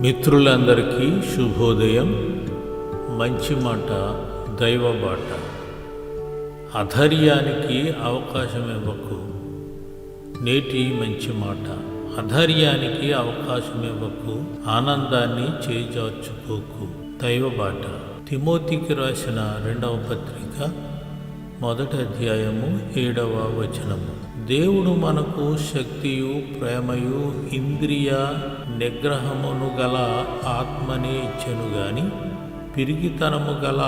మిత్రులందరికీ శుభోదయం. మంచి మాట దైవ బాట. అధైర్యానికి అవకాశం ఇవ్వకు. నేటి మంచి మాట అధైర్యానికి అవకాశం ఇవ్వకు. ఆనందాన్ని చేజార్చుకోకు. దైవ బాట. తిమోతికి రాసిన రెండవ పత్రిక మొదటి అధ్యాయము ఏడవ వచనము. దేవుడు మనకు శక్తియు ప్రేమయు ఇంద్రియ నిగ్రహమును గల ఆత్మనే ఇచ్చెను గాని పిరికితనము గల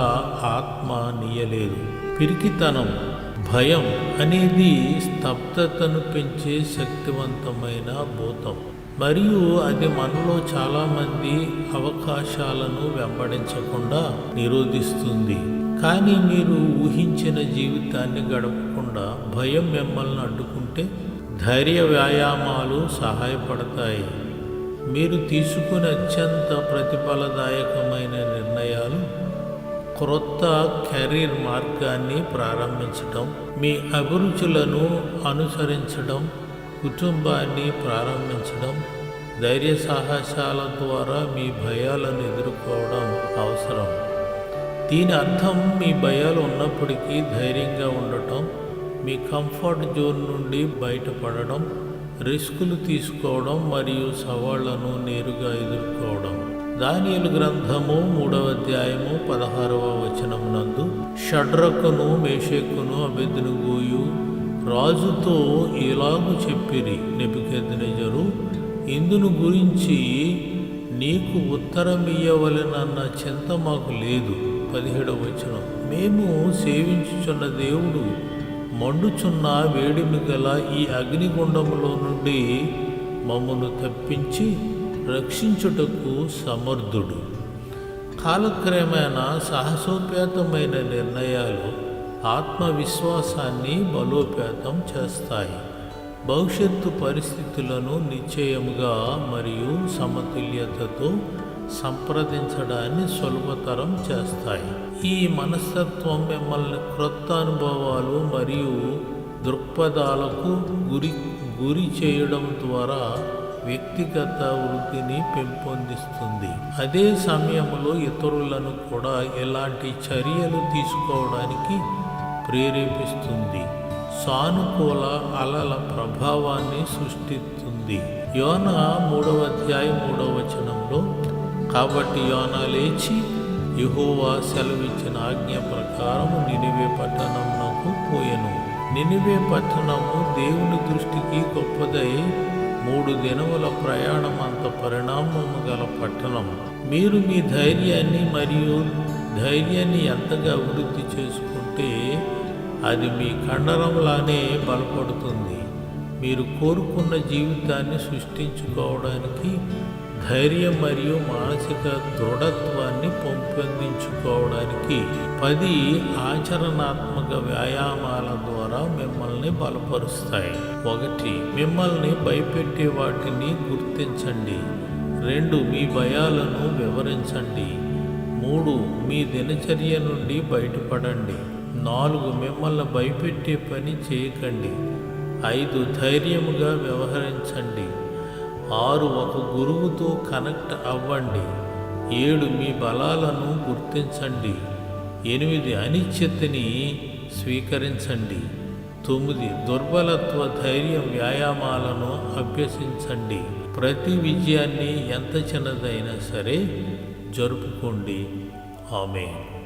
ఆత్మ నీయలేదు. పిరికితనం భయం అనేది స్తబ్దతను పెంచే శక్తివంతమైన భూతం. మరియు అది మనలో చాలామంది అవకాశాలను వెంబడించకుండా నిరోధిస్తుంది. కానీ మీరు ఊహించిన జీవితాన్ని గడపకుండా భయం మిమ్మల్ని అడ్డుకుంటే ధైర్య వ్యాయామాలు సహాయపడతాయి. మీరు తీసుకునే అత్యంత ప్రతిఫలదాయకమైన నిర్ణయాలు క్రొత్త కెరీర్ మార్గాన్ని ప్రారంభించడం మీ అభిరుచులను అనుసరించడం కుటుంబాన్ని ప్రారంభించడం ధైర్య సాహసాల ద్వారా మీ భయాలను ఎదుర్కోవడం అవసరం. దీని అర్థం మీ భయాలు ఉన్నప్పటికీ ధైర్యంగా ఉండటం మీ కంఫర్ట్ జోన్ నుండి బయటపడడం రిస్కులు తీసుకోవడం మరియు సవాళ్ళను నేరుగా ఎదుర్కోవడం. దానియలు గ్రంథము మూడవ అధ్యాయము పదహారవ వచనం నందు షడ్రకును మేషకును అభెద్నుగోయు రాజుతో ఇలాగు చెప్పిరి నెబుకెద్నెజరు ఇందును గురించి నీకు ఉత్తరం ఇయ్యవలెనన్న చింత మాకు లేదు. పదిహేడవ వచనం. మేము సేవించుచున్న దేవుడు మండుచున్న వేడిమి గల ఈ అగ్నిగుండములో నుండి మమ్మను తప్పించి రక్షించుటకు సమర్థుడు. కాలక్రమేణా సాహసోపేతమైన నిర్ణయాలు ఆత్మవిశ్వాసాన్ని బలోపేతం చేస్తాయి. భవిష్యత్తు పరిస్థితులను నిశ్చయముగా మరియు సమతుల్యతతో సంప్రదించడాన్ని సులభతరం చేస్తాయి. ఈ మనస్తత్వం మిమ్మల్ని క్రొత్త అనుభవాలు మరియు దృక్పథాలకు గురి గురి చేయడం ద్వారా వ్యక్తిగత వృద్ధిని పెంపొందిస్తుంది. అదే సమయంలో ఇతరులను కూడా ఎలాంటి చర్యలు తీసుకోవడానికి ప్రేరేపిస్తుంది. సానుకూల అలల ప్రభావాన్ని సృష్టిస్తుంది. యోన మూడవ అధ్యాయం మూడవ వచనంలో కాబట్టి యోన లేచి యహోవా సెలవిచ్చిన ఆజ్ఞ ప్రకారము నినివే పట్టణమునకు పోయెను. నినివే పట్టణము దేవుని దృష్టికి గొప్పదై మూడు దినముల ప్రయాణం అంత పరిణామము గల పట్టణం. మీరు మీ ధైర్యాన్ని మరియు ధైర్యాన్ని ఎంతగా అభివృద్ధి చేసుకుంటే అది మీ కండరంలానే బలపడుతుంది. మీరు కోరుకున్న జీవితాన్ని సృష్టించుకోవడానికి ధైర్యం మరియు మానసిక దృఢత్వాన్ని పెంపొందించుకోవడానికి పది ఆచరణాత్మక వ్యాయామాల ద్వారా మిమ్మల్ని బలపరుస్తాయి. ఒకటి మిమ్మల్ని భయపెట్టే వాటిని గుర్తించండి. రెండు మీ భయాలను వివరించండి. మూడు మీ దినచర్య నుండి బయటపడండి. నాలుగు మిమ్మల్ని భయపెట్టే పని చేయకండి. ఐదు ధైర్యముగా వ్యవహరించండి. ఆరు ఒక గురువుతో కనెక్ట్ అవ్వండి. ఏడు మీ బలాలను గుర్తించండి. ఎనిమిది అనిశ్చితిని స్వీకరించండి. తొమ్మిది దుర్బలత్వ ధైర్యం వ్యాయామాలను అభ్యసించండి. ప్రతి విజయాన్ని ఎంత చిన్నదైనా సరే జరుపుకోండి. ఆమె